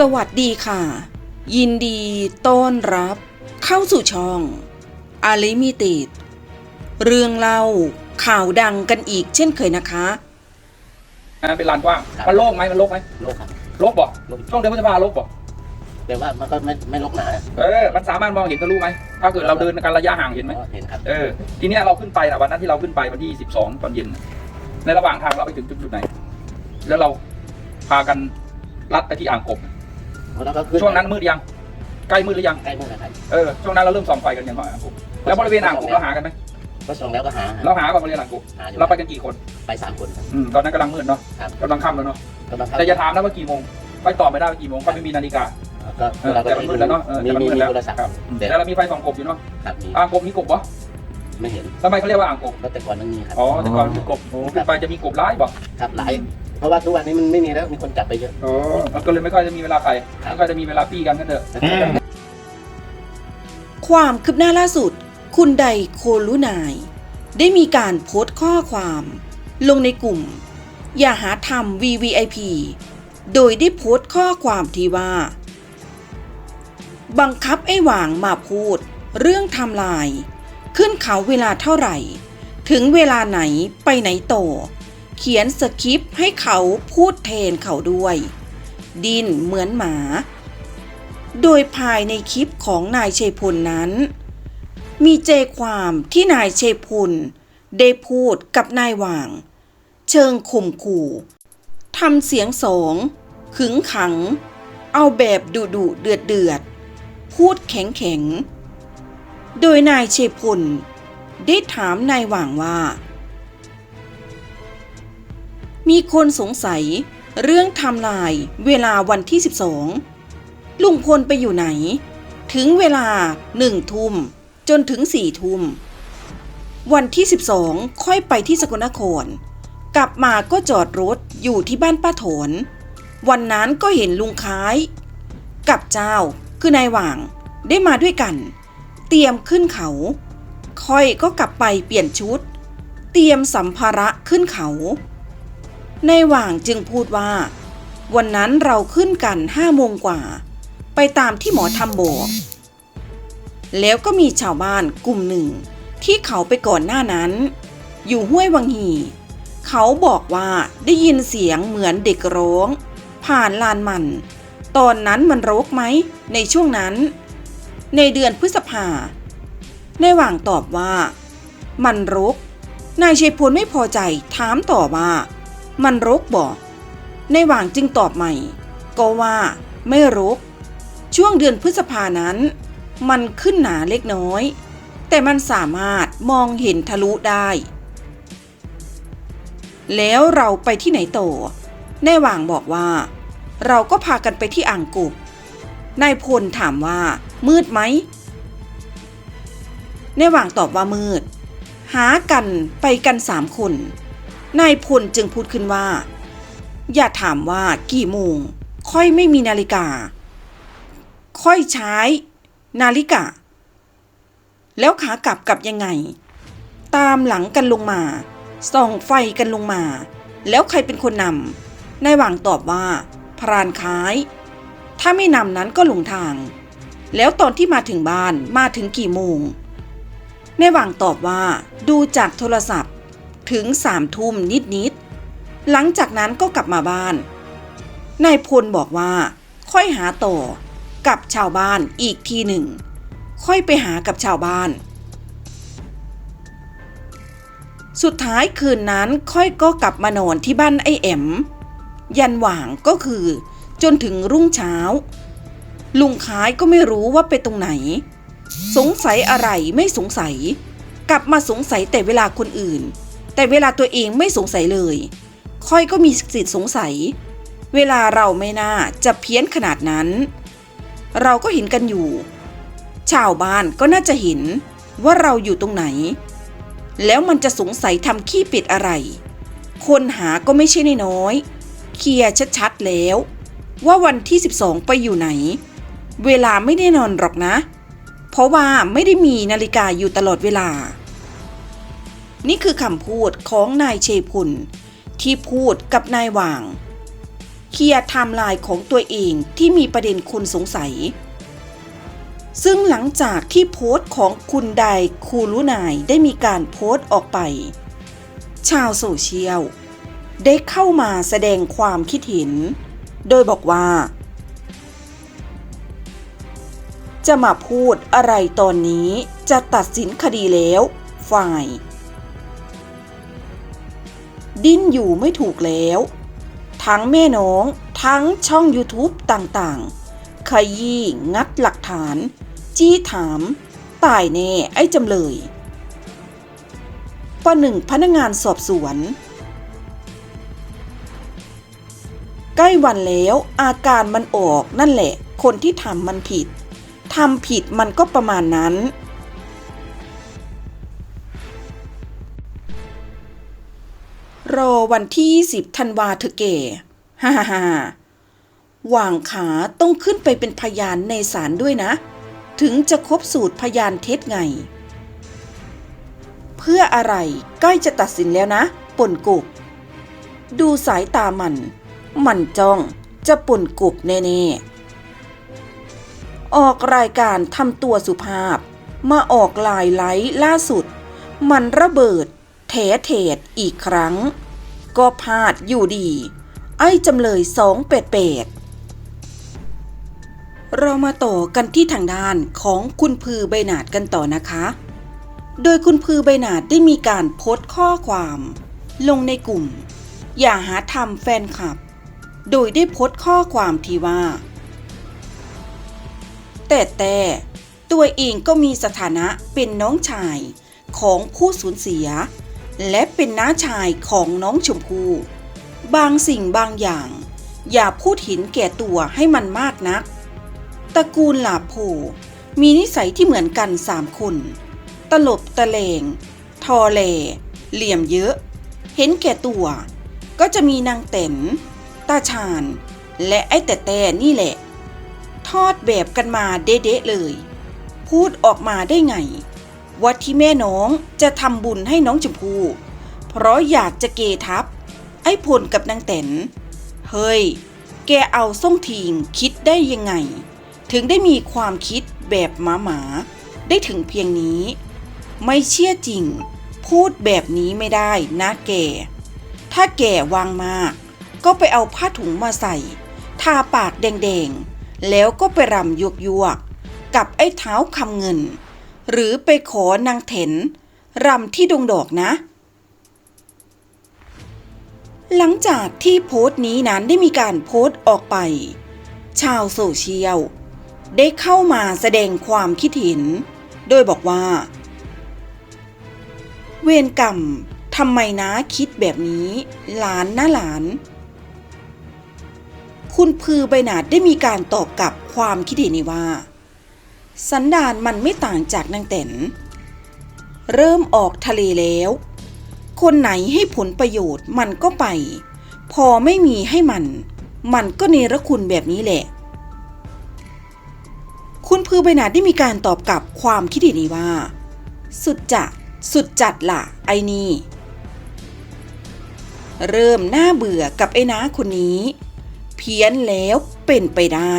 สวัสดีค่ะ ยินดีต้อนรับ เข้าสู่ช่องอาลิมิติดเรื่องเล่าข่าวดังกันอีกเช่นเคยนะคะอ่าเป็นลานกว้างครับ มันโล่งไหมมันโล่งไหมโลกครับโล่งบ่โล่งช่วงเดือนพฤษภาโล่งบ่แต่ว่ามันก็ไม่ไม่ลกหนาเออมันสามารถมองเห็นทะลุไหมถ้าเกิดเราเดินกันระยะห่างเห็นไหมอ๋อเห็นครับ เออทีเนี้ยเราขึ้นไปนะวันนั้นที่เราขึ้นไปวันที่ 12 ตอนเย็นน่ะในระหว่างทางเราไปถึงจุดๆไหน แล้วเราพากันลัดไปที่อ่างกบ แล้วก็ขึ้นช่วงนั้นมืดยังใกล้มืดหรือยังใกล้มืดนะครับเออช่วงนั้นเราเริ่มส่องไฟกันยังอ่างกบแล้วบริเวณอ่างกบเราหากันไหมก็ส่งแล้วก็หาเราหากับบริเวณอ่างกบหาอยู่เราไปกันกี่คนไปสามคนครับอืมตอนนั้นกำลังมืดเนาะครับกำลังค่ำแล้วเนาะกำลังเข้าแต่จะถามนะว่ากี่โมงไปตอบไม่ได้ว่ากี่โมงเพราะไม่มีนาฬิกาก็เออเราก็แต่มันมืดแล้วเนาะเออมีแต่มันมีมืดมีแล้วโทรศัพท์ครับอืมแต่แต่เรามีไฟส่องกบอยู่เนาะครับมีอ่างกบมีกบวะไม่เห็นทำไมเขาเรียกว่าอ่างกบก็แต่ก่อนมันมีครับอ๋อแต่ก่อนคือกบโอ้ขึ้นไปจะมีกบร้ายบ่ครับหลาย เพราะว่าทุกวันนี้มันไม่มีแล้วมีคนจับไปเยอะอ๋อมันก็เลยไม่ค่อยจะมีเวลาไปครับไม่ค่อยจะมีเวลาปี้กันกันเถอะความคืบหน้าล่าสุด คุณไดโคลุนาย ได้มีการโพสต์ข้อความ ลงในกลุ่ม อย่าหาทำ VVIP โดยได้โพสต์ข้อความที่ว่า บังคับไอ้หว่างมาพูด เรื่องไทำลาย ขึ้นเขาเวลาเท่าไหร่ ถึงเวลาไหนไปไหนต่อ เขียนสคริปต์ให้เขาพูดแทนเขาด้วย ดินเหมือนหมา โดยภายในคลิปของนายเชยพลนั้น มีใจความที่นายเชยพลได้พูดกับนายหว่าง เชิงข่มขู่ทำเสียงสองขึงขัง เอาแบบดุดุเดือดเดือด พูดแข็งแข็ง โดยนายเชยพลได้ถามนายหว่างว่า มีคนสงสัย เรื่องทำลายเวลาวันที่ 12 ลุงพลไปอยู่ไหน ถึงเวลาหนึ่งทุ่มจนถึงสี่ทุ่ม วันที่ 12 ค่อยไปที่สกลนคร กลับมาก็จอดรถอยู่ที่บ้านป้าโถนวันนั้นก็เห็นลุงค้าย กับเจ้าคือนายหว่างได้มาด้วยกัน เตรียมขึ้นเขา ค่อยก็กลับไปเปลี่ยนชุด เตรียมสัมภาระขึ้นเขา ในหว่างจึงพูดว่า วันนั้นเราขึ้นกันห้าโมงกว่า ไปตามที่หมอทำบอก แล้วก็มีชาวบ้านกลุ่มหนึ่ง ที่เขาไปก่อนหน้านั้น อยู่ห้วยวังหีเขาบอกว่าได้ยินเสียงเหมือนเด็กร้อง ผ่านลานมัน ตอนนั้นมันรกไหม ในช่วงนั้น ในเดือนพฤษภา ในหว่างตอบว่า มันรกนายชัยพลไม่พอใจถามต่อว่า มันรกบอกในหว่างจึงตอบใหม่ ก็ว่าไม่รก ช่วงเดือนพฤษภานั้น มันขึ้นหนาเล็กน้อย แต่มันสามารถมองเห็นทะลุได้ แล้วเราไปที่ไหนต่อในหว่างบอกว่า เราก็พากันไปที่อ่างกุบนายพลถามว่า มืดไหมในหว่างตอบว่ามืด หากันไปกันสามคน นายพลจึงพูดขึ้นว่า อย่าถามว่ากี่โมง ค่อยไม่มีนาฬิกา ค่อยใช้นาฬิกา แล้วขากลับกลับยังไง ตามหลังกันลงมา ส่องไฟกันลงมา แล้วใครเป็นคนนำนายหว่างตอบว่า พรานค้าย ถ้าไม่นำนั้นก็หลงทาง แล้วตอนที่มาถึงบ้านมาถึงกี่โมงนายหว่างตอบว่า ดูจากโทรศัพท์ ถึงสามทุ่มนิดๆหลังจากนั้นก็กลับมาบ้าน นายพลบอกว่า ค่อยหาต่อกับชาวบ้านอีกทีหนึ่ง ค่อยไปหากับชาวบ้าน สุดท้ายคืนนั้นค่อยก็กลับมานอนที่บ้านไอ้แอม ยันหว่างก็คือ จนถึงรุ่งเช้า ลุงค้ายก็ไม่รู้ว่าไปตรงไหน สงสัยอะไรไม่สงสัย กลับมาสงสัยแต่เวลาคนอื่น แต่เวลาตัวเองไม่สงสัยเลย ค่อยก็มีสิทธิ์สงสัย เวลาเราไม่น่าจะเพี้ยนขนาดนั้น เราก็เห็นกันอยู่ ชาวบ้านก็น่าจะเห็นว่าเราอยู่ตรงไหน แล้วมันจะสงสัยทำขี้ป็ดอะไร คนหาก็ไม่ใช่น้อย เคลียร์ชัดๆแล้ว ว่าวันที่ 12 ไปอยู่ไหน เวลาไม่ได้นอนหรอกนะ เพราะว่าไม่ได้มีนาฬิกาอยู่ตลอดเวลา นี่คือคำพูดของนายเชยพลที่พูดกับนายหว่าง เคลียร์ไทม์ไลน์ของตัวเองที่มีประเด็นคนสงสัย ซึ่งหลังจากที่โพสต์ของคุณไดคูรุนายได้มีการโพสต์ออกไป ชาวโซเชียล ได้เข้ามาแสดงความคิดเห็น โดยบอกว่า จะมาพูดอะไรตอนนี้จะตัดสินคดีแล้ว ฝ่าย ดิ้นอยู่ไม่ถูกแล้ว ทั้งแม่น้อง ทั้งช่อง YouTube ต่างๆ ขยี้งัดหลักฐาน จี้ถาม ตายแน่ไอ้จำเลยประหนึ่งพนักงานสอบสวน ใกล้วันแล้วอาการมันออกนั่นแหละ คนที่ทำมันผิดทำผิดมันก็ประมาณนั้น รอวันที่20ธันวาเถอเก๋ฮ่าฮ่าฮ่าหว่างขาต้องขึ้นไปเป็นพยานในศาลด้วยนะ ถึงจะครบสูตรพยานเท็จไง เพื่ออะไรใกล้จะตัดสินแล้วนะป่นกุบดูสายตามัน มันจ้องจะป่นกุบแน่ๆ ออกรายการทำตัวสุภาพ มาออกลายไลท์ล่าสุด มันระเบิด แถเถดอีกครั้ง ก็พลาดอยู่ดี ไอ้จำเลยสองเป็ดเป็ดเรามาต่อกันที่ทางด้านของคุณพือใบหนาดกันต่อนะคะ โดยคุณพือใบหนาดได้มีการโพสต์ข้อความ ลงในกลุ่ม อย่าหาทำแฟนคลับ โดยได้โพสต์ข้อความที่ว่า แต่แต่ตัวเองก็มีสถานะเป็นน้องชายของผู้สูญเสีย และเป็นน้าชายของน้องชมพู่ บางสิ่งบางอย่าง อย่าพูดห็นแก่ตัวให้มันมากนัก ตระกูลหลาโพมีนิสัยที่เหมือนกันสามคน ตลบตะเลง ทอแหลเหลี่ยมเยอะ เห็นแก่ตัว ก็จะมีนางเต็นตาชาญ และไอ้แต่แต่นี่แหละ ทอดแบบกันมาเด๊ะเลย พูดออกมาได้ไง ว่าที่แม่น้องจะทำบุญให้น้องชมพู่เพราะอยากจะเกทับ ไอ้พลกับนางแตนเฮ้ย แกเอาส่งทีงคิดได้ยังไง ถึงได้มีความคิดแบบหมาหมาได้ถึงเพียงนี้ ไม่เชื่อจริง พูดแบบนี้ไม่ได้นะแก ถ้าแกวางมาก ก็ไปเอาผ้าถุงมาใส่ ทาปากแดงๆ แล้วก็ไปรำยวกๆ กับไอ้เท้าคำเงิน หรือไปขอนางเถนรำที่ดงดอกนะ หลังจากที่โพสต์นี้นั้นได้มีการโพสต์ออกไป ชาวโซเชียล ได้เข้ามาแสดงความคิดเห็น โดยบอกว่า เวรกรรมทำไมนะคิดแบบนี้ หลานนะหลาน คุณพือใบหนาดได้มีการตอบกลับความคิดเห็นนี้ว่า สันดานมันไม่ต่างจากนางแตนเริ่มออกทะเลแล้ว คนไหนให้ผลประโยชน์มันก็ไป พอไม่มีให้มัน มันก็เนรคุณแบบนี้แหละ คุณพือใบหนาได้มีการตอบกลับความคิดเห็นนี้ว่า สุดจะสุดจัดล่ะ ไอ้นี่ เริ่มน่าเบื่อกับไอ้น้าคนนี้ เพี้ยนแล้วเป็นไปได้